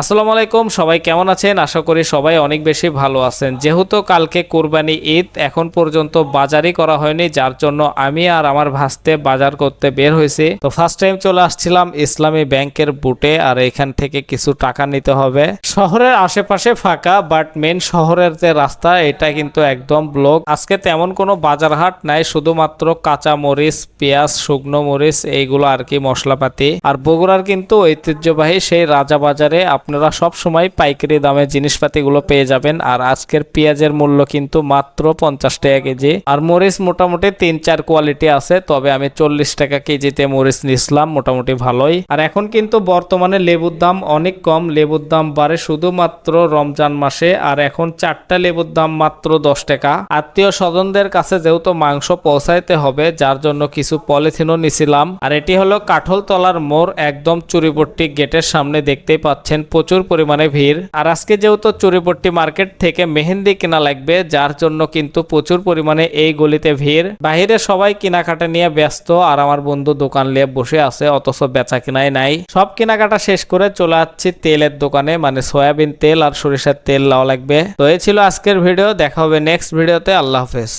আসসালামু আলাইকুম, সবাই কেমন আছেন? আশা করি সবাই অনেক বেশি ভালো আছেন। যেহেতু কালকে কোরবানি ঈদ, এখন পর্যন্ত বাজারই করা হয়নি, যার জন্য আমি আর আমার ভাসতে বাজার করতে বের হয়েছি। তো ফার্স্ট টাইম চলে আসছিলাম ইসলামী ব্যাংকের বুটে, আর এখান থেকে কিছু টাকা নিতে হবে। শহরের আশেপাশে ফাঁকা বাট মেন শহরের যে রাস্তা, এটা কিন্তু একদম ব্লক আজকে তেমন কোনো বাজার হাট নাই, শুধুমাত্র কাঁচা মরিচ পেঁয়াজ, শুকনো মরিচ, এইগুলো আর কি মশলাপাতি। আর বগুড়ার কিন্তু ঐতিহ্যবাহী সেই রাজা বাজারে আপনারা সব সময় পাইকারি দামে জিনিসপাতিগুলো পেয়ে যাবেন। আর আজকের পেঁয়াজের মূল্য কিন্তু মাত্র পঞ্চাশ টাকা কেজি। আর মরিচ মোটামুটি তিন চার কোয়ালিটি আছে, তবে আমি চল্লিশ টাকা কেজিতে মরিচ নিছিলাম মোটামুটি ভালোই। আর এখন কিন্তু বর্তমানে লেবুর দাম অনেক কম, লেবুর দাম বাড়ে শুধুমাত্র রমজান মাসে। আর এখন চারটা লেবুর দাম মাত্র দশ টাকা। আত্মীয় স্বজনদের কাছে যেহেতু মাংস পৌঁছাইতে হবে, যার জন্য কিছু পলিথিনও নিছিলাম আর এটি হলো কাঠল তলার মোড়, একদম চুরিপট্টি গেটের সামনে দেখতেই পাচ্ছেন। প্রচুর পরিমাণে ভিড়। আর আজকে যেহেতু চুরিপট্টি মার্কেট থেকে মেহেন্দি কেনা লাগবে, যার জন্য কিন্তু প্রচুর পরিমাণে এই গলিতে ভিড়। বাহিরে সবাই কেনাকাটা নিয়ে ব্যস্ত, আর আমার বন্ধু দোকান নিয়ে বসে আছে, অথচ বেচা কেনাই নাই। সব কেনাকাটা শেষ করে চলে যাচ্ছি তেলের দোকানে মানে সয়াবিন তেল আর সরিষার তেল লাও লাগবে। তো এই ছিল আজকের ভিডিও, দেখা হবে নেক্সট ভিডিওতে, আল্লাহ হাফেজ।